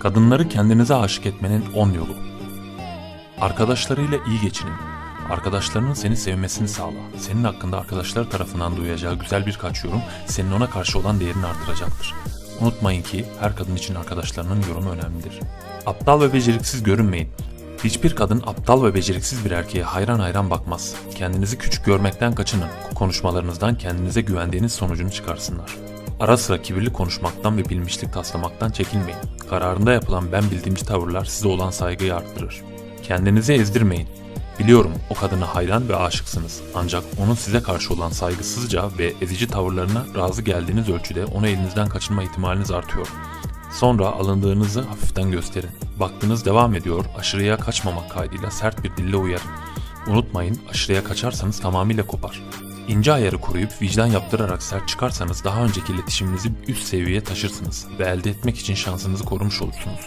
Kadınları kendinize aşık etmenin 10 yolu. Arkadaşlarıyla iyi geçinin. Arkadaşlarının seni sevmesini sağla. Senin hakkında arkadaşlar tarafından duyacağı güzel birkaç yorum senin ona karşı olan değerini artıracaktır. Unutmayın ki her kadın için arkadaşlarının yorumu önemlidir. Aptal ve beceriksiz görünmeyin. Hiçbir kadın aptal ve beceriksiz bir erkeğe hayran hayran bakmaz. Kendinizi küçük görmekten kaçının. Konuşmalarınızdan kendinize güvendiğiniz sonucunu çıkarsınlar. Ara sıra kibirli konuşmaktan ve bilmişlik taslamaktan çekinmeyin. Kararında yapılan ben bildiğimci tavırlar size olan saygıyı arttırır. Kendinizi ezdirmeyin. Biliyorum o kadına hayran ve aşıksınız. Ancak onun size karşı olan saygısızca ve ezici tavırlarına razı geldiğiniz ölçüde onu elinizden kaçırma ihtimaliniz artıyor. Sonra alındığınızı hafiften gösterin. Baktınız devam ediyor, aşırıya kaçmamak kaydıyla sert bir dille uyarın. Unutmayın, aşırıya kaçarsanız tamamıyla kopar. İnce ayarı koruyup vicdan yaptırarak sert çıkarsanız daha önceki iletişiminizi üst seviyeye taşırsınız ve elde etmek için şansınızı korumuş olursunuz.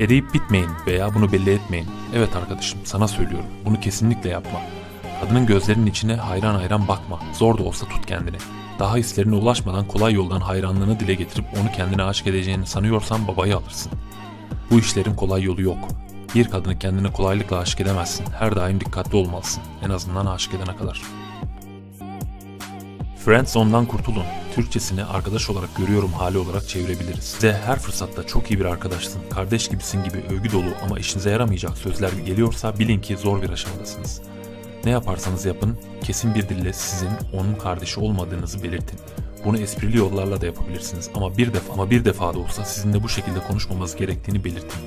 Eriyip bitmeyin veya bunu belli etmeyin. Evet arkadaşım sana söylüyorum. Bunu kesinlikle yapma. Kadının gözlerinin içine hayran hayran bakma. Zor da olsa tut kendini. Daha hislerine ulaşmadan kolay yoldan hayranlığını dile getirip onu kendine aşık edeceğini sanıyorsan babayı alırsın. Bu işlerin kolay yolu yok. Bir kadını kendine kolaylıkla aşık edemezsin. Her daim dikkatli olmalısın. En azından aşık edene kadar. Friendzone'dan kurtulun. Türkçesini arkadaş olarak görüyorum hali olarak çevirebiliriz. Size her fırsatta çok iyi bir arkadaşsın, kardeş gibisin gibi övgü dolu ama işinize yaramayacak sözler geliyorsa bilin ki zor bir aşamadasınız. Ne yaparsanız yapın, kesin bir dille sizin onun kardeşi olmadığınızı belirtin. Bunu esprili yollarla da yapabilirsiniz ama bir defa ama bir defa da olsa sizinle bu şekilde konuşmaması gerektiğini belirtin.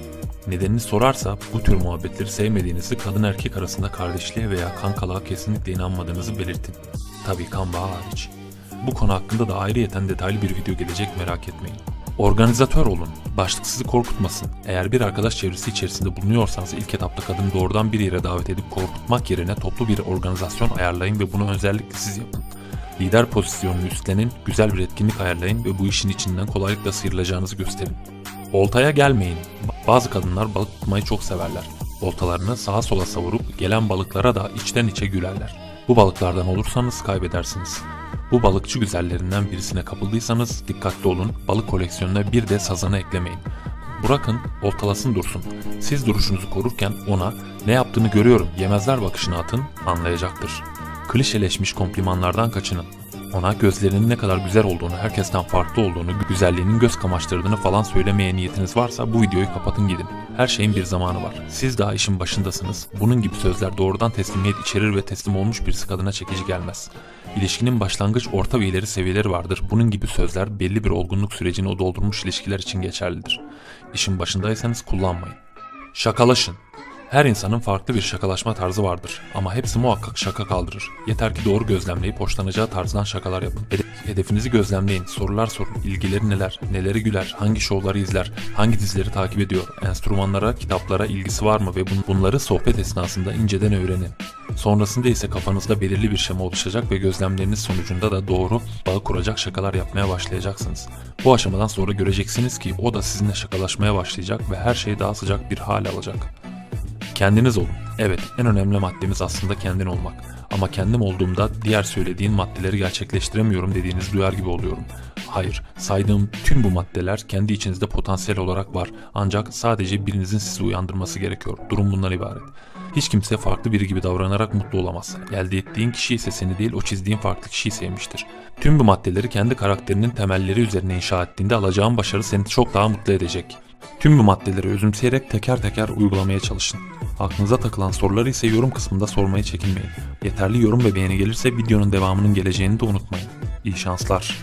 Nedenini sorarsa bu tür muhabbetleri sevmediğinizi kadın erkek arasında kardeşliğe veya kankalığa kesinlikle inanmadığınızı belirtin. Tabii kan bağı hariç. Bu konu hakkında da ayrıyeten detaylı bir video gelecek merak etmeyin. Organizatör olun. Başlık sizi korkutmasın. Eğer bir arkadaş çevresi içerisinde bulunuyorsanız ilk etapta kadını doğrudan bir yere davet edip korkutmak yerine toplu bir organizasyon ayarlayın ve bunu özellikle siz yapın. Lider pozisyonunu üstlenin, güzel bir etkinlik ayarlayın ve bu işin içinden kolaylıkla sıyrılacağınızı gösterin. Oltaya gelmeyin. Bazı kadınlar balık tutmayı çok severler. Oltalarını sağa sola savurup gelen balıklara da içten içe gülerler. Bu balıklardan olursanız kaybedersiniz. Bu balıkçı güzellerinden birisine kapıldıysanız dikkatli olun, balık koleksiyonuna bir de sazanı eklemeyin. Bırakın, oltalasın dursun. Siz duruşunuzu korurken ona ne yaptığını görüyorum yemezler bakışını atın, anlayacaktır. Klişeleşmiş komplimanlardan kaçının. Ona gözlerinin ne kadar güzel olduğunu, herkesten farklı olduğunu, güzelliğinin göz kamaştırdığını falan söylemeye niyetiniz varsa bu videoyu kapatın gidin. Her şeyin bir zamanı var. Siz daha işin başındasınız. Bunun gibi sözler doğrudan teslimiyet içerir ve teslim olmuş birisi kadına çekici gelmez. İlişkinin başlangıç, orta ve ileri seviyeleri vardır. Bunun gibi sözler belli bir olgunluk sürecini o doldurmuş ilişkiler için geçerlidir. İşin başındaysanız kullanmayın. Şakalaşın. Her insanın farklı bir şakalaşma tarzı vardır ama hepsi muhakkak şaka kaldırır. Yeter ki doğru gözlemleyip hoşlanacağı tarzdan şakalar yapın. Hede- Hedefinizi gözlemleyin, sorular sorun, ilgileri neler, neleri güler, hangi şovları izler, hangi dizileri takip ediyor, enstrümanlara, kitaplara ilgisi var mı ve bun- bunları sohbet esnasında inceden öğrenin. Sonrasında ise kafanızda belirli bir şema oluşacak ve gözlemleriniz sonucunda da doğru bağı kuracak şakalar yapmaya başlayacaksınız. Bu aşamadan sonra göreceksiniz ki o da sizinle şakalaşmaya başlayacak ve her şey daha sıcak bir hal alacak. Kendiniz olun. Evet, en önemli maddemiz aslında kendin olmak. Ama kendim olduğumda diğer söylediğin maddeleri gerçekleştiremiyorum dediğinizi duyar gibi oluyorum. Hayır, saydığım tüm bu maddeler kendi içinizde potansiyel olarak var. Ancak sadece birinizin sizi uyandırması gerekiyor. Durum bundan ibaret. Hiç kimse farklı biri gibi davranarak mutlu olamaz. Elde ettiğin kişi ise seni değil o çizdiğin farklı kişiyi sevmiştir. Tüm bu maddeleri kendi karakterinin temelleri üzerine inşa ettiğinde alacağın başarı seni çok daha mutlu edecek. Tüm bu maddeleri özümseyerek teker teker uygulamaya çalışın. Aklınıza takılan soruları ise yorum kısmında sormayı çekinmeyin. Yeterli yorum ve beğeni gelirse videonun devamının geleceğini de unutmayın. İyi şanslar.